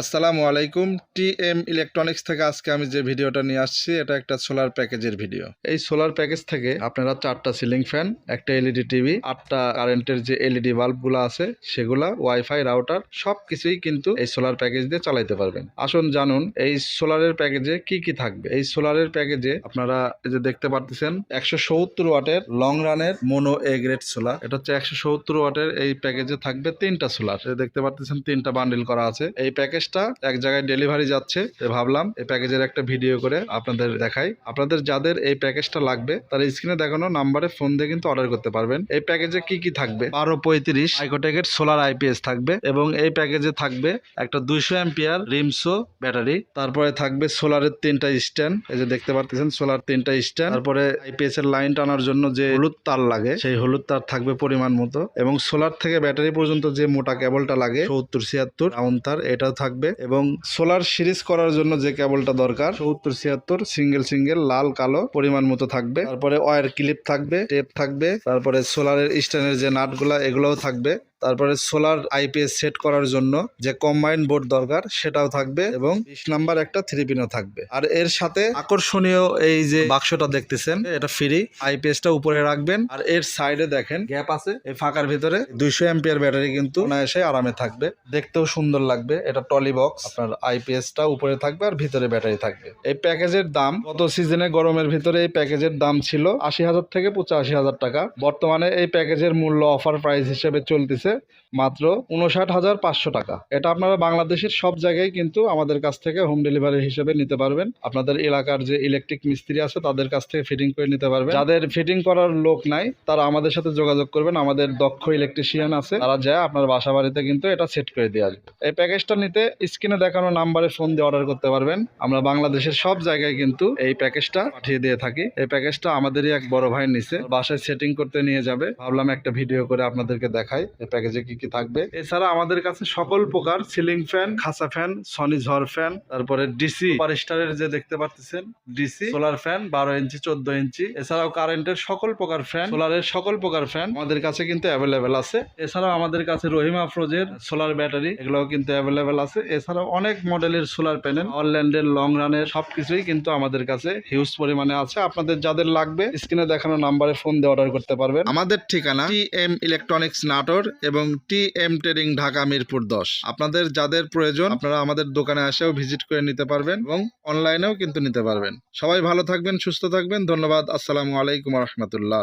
আসসালামু আলাইকুম। T M electronics থেকে আজকে আমি যে ভিডিওটা নিয়ে আসছি, এটা একটা সোলার প্যাকেজের ভিডিও। এই সোলার প্যাকেজ থেকে আপনারা চারটা সিলিং ফ্যান, একটা এলইডি টিভি, আটটা কারেন্টের যে এলইডি বাল্বগুলো আছে, সেগুলা, ওয়াইফাই, রাউটার সব কিছুই কিন্তু এই সোলার প্যাকেজ দিয়ে চালাইতে পারবেন। আসুন জানুন, এই সোলারের প্যাকেজে কি কি থাকবে? এই সোলারের প্যাকেজে আপনারা যে দেখতে পারতেছেন, একশো সত্তর ওয়াটের লং রানের মোনো এ গ্রেড সোলার। এটা হচ্ছে একশো সত্তর ওয়াটের এই প্যাকেজে থাকবে তিনটা সোলার। দেখতে পারতেছেন, তিনটা বান্ডিল করা আছে। এই প্যাকেজটা এক জায়গায় ডেলিভারি যাচ্ছে ভাবলাম এই প্যাকেজের একটা ভিডিও করে আপনাদের দেখাই। আপনাদের যাদের এই প্যাকেজটা লাগবে, তারা স্ক্রিনে দেখানো নাম্বারে ফোন দিয়ে কিন্তু অর্ডার করতে পারবেন। এই প্যাকেজে কি কি থাকবে? বারো পঁয়ত্রিশ আইকোটেকের সোলার আইপিএস থাকবে এবং এই প্যাকেজে থাকবে একটা দুইশো এম্পিয়ার রিমসো ব্যাটারি তারপরে থাকবে সোলারের তিনটা স্ট্যান্ড এই যে দেখতে পারতেছেন সোলার তিনটা স্ট্যান্ড তারপরে আইপিএস এর লাইন টানার জন্য যে হলুদ তার লাগে, সেই হলুদ তার থাকবে পরিমাণ মতো এবং সোলার থেকে ব্যাটারি পর্যন্ত যে মোটা কেবলটা লাগে, সত্তর ছিয়াত্তর রাউন্ড তার, এটাও থাকবে এবং সোলার সিরিজ করার জন্য যে কেবলটা দরকার সত্তর ছিয়াত্তর, সিঙ্গেল সিঙ্গেল, লাল, কালো পরিমাণ মতো থাকবে। তারপরে ওয়ার ক্লিপ থাকবে, টেপ থাকবে। তারপরে সোলারের স্ট্যান্ডের যে নাটগুলা, এগুলোও থাকবে। তারপরে সোলার আইপিএস সেট করার জন্য যে কম্বাইন বোর্ড দরকার, সেটাও থাকবে এবং বিশ নাম্বার একটা থ্রি পিনও থাকবে। আর এর সাথে আকর্ষণীয় এই যে বাক্সটা দেখতেছেন, এটা ফ্রি আইপিএসটা উপরে রাখবেন। আর এর সাইডে দেখেন গ্যাপ আছে, এই ফাঁকার ভিতরে দুইশো এম্পিয়ার ব্যাটারি কিন্তু এসে আরামে থাকবে। দেখতেও সুন্দর লাগবে, এটা টলি বক্স, আপনার আইপিএসটা উপরে থাকবে আর ভিতরে ব্যাটারি থাকবে। এই প্যাকেজের দাম, গত সিজনে গরমের ভিতরে এই প্যাকেজের দাম ছিল আশি হাজার থেকে পঁচাশি হাজার টাকা। বর্তমানে এই প্যাকেজের মূল্য অফার প্রাইস হিসেবে চলতেছে মাত্র উনষাট হাজার পাঁচশো টাকা। এটা আপনারা বাংলাদেশের সব জায়গায় কিন্তু আমাদের কাছ থেকে হোম ডেলিভারি হিসেবে নিতে পারবেন। আপনাদের এলাকার যে ইলেকট্রিক মিস্ত্রি আছে, তাদের কাছ থেকে ফিটিং করে নিতে পারবেন। যাদের ফিটিং করার লোক নাই, তারা আমাদের সাথে যোগাযোগ করবেন। আমাদের দক্ষ ইলেকট্রিশিয়ান আছে। তারা যায় আপনার বাসা বাড়িতে কিন্তু এটা সেট করে দিয়ে আসবে। এই প্যাকেজটা নিতে স্ক্রিনে দেখানো নাম্বারে ফোন দিয়ে অর্ডার করতে পারবেন। আমরা বাংলাদেশের সব জায়গায় কিন্তু এই প্যাকেজটা পাঠিয়ে দিয়ে থাকি। এই প্যাকেজটা আমাদেরই এক বড় ভাই নিছে বাসায় সেটিং করতে নিয়ে যাবে। ভাবলাম একটা ভিডিও করে আপনাদেরকে দেখাই। এই প্যাকেজে কি কি থাকবে? এছাড়া আমাদের কাছে সকল প্রকার সিলিং ফ্যান খাসা ফ্যান সনি ঝড় ফ্যান তারপরে ডিসি সুপারস্টারের যে দেখতে পাচ্ছেন ডিসি সোলার ফ্যান বারো ইঞ্চি চোদ্দ ইঞ্চি। এছাড়াও কারেন্টের সকল প্রকার ফ্যান সোলারের সকল প্রকার ফ্যান আমাদের কাছে কিন্তু অ্যাভেলেবেল আছে। এছাড়াও আমাদের কাছে রহিমা ফ্রোজের সোলার ব্যাটারি এগুলোও কিন্তু অ্যাভেলেবেল আছে। এছাড়াও অনেক মডেলের সোলার প্যানেল অনল্যান্ডের লং রানের সবকিছুই কিন্তু আমাদের কাছে হিউজ পরিমাণে আছে। আপনাদের যাদের লাগবে স্ক্রিনে দেখানো নাম্বারে ফোন দিয়ে অর্ডার করতে পারবেন। আমাদের ঠিকানা টি এম ইলেকট্রনিক্স নাটোর এবং T M trading Dhaka Mirpur দশ। আপনাদের যাদের প্রয়োজন, আপনারা আমাদের দোকানে আসেও ভিজিট করে নিতে পারবেন এবং অনলাইনেও কিন্তু নিতে পারবেন। সবাই ভালো থাকবেন, সুস্থ থাকবেন। ধন্যবাদ। আসসালামু আলাইকুম রহমতুল্লাহ।